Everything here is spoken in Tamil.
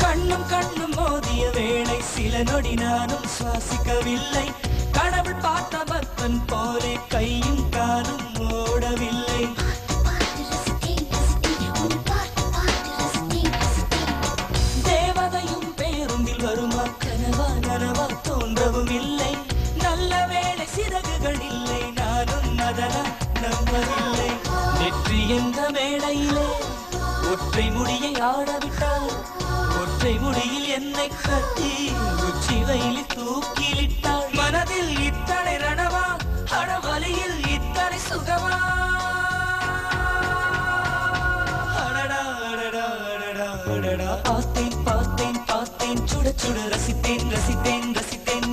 கண்ணும் கண்ணும் மோதிய வேளை சில நொடி நானும் சுவாசிக்கவில்லை. கடவுள் பார்த்த பக்தன் போலே கையும் காலும் ஓடவில்லை. தேவதையும் பேருந்தில் வருமா? கனவா நனவா தோன்றவும் இல்லை நல்ல வேளை சிறகுகள் இல்லை. நானும் அதனால் நம்பவில்லை. எந்த மேடையிலே? ஒற்றை முடியை ஆடவிட்டால் ஒற்றை முடியில் என்னை கட்டி உச்சி வயலில் தூக்கிலிட்டாள். மனதில் இத்தனை ரணவா அடவலியில் இத்தனை சுகமா பார்த்தேன் பார்த்தேன் பார்த்தேன். சுட சுட ரசித்தேன் ரசித்தேன் ரசித்தேன்.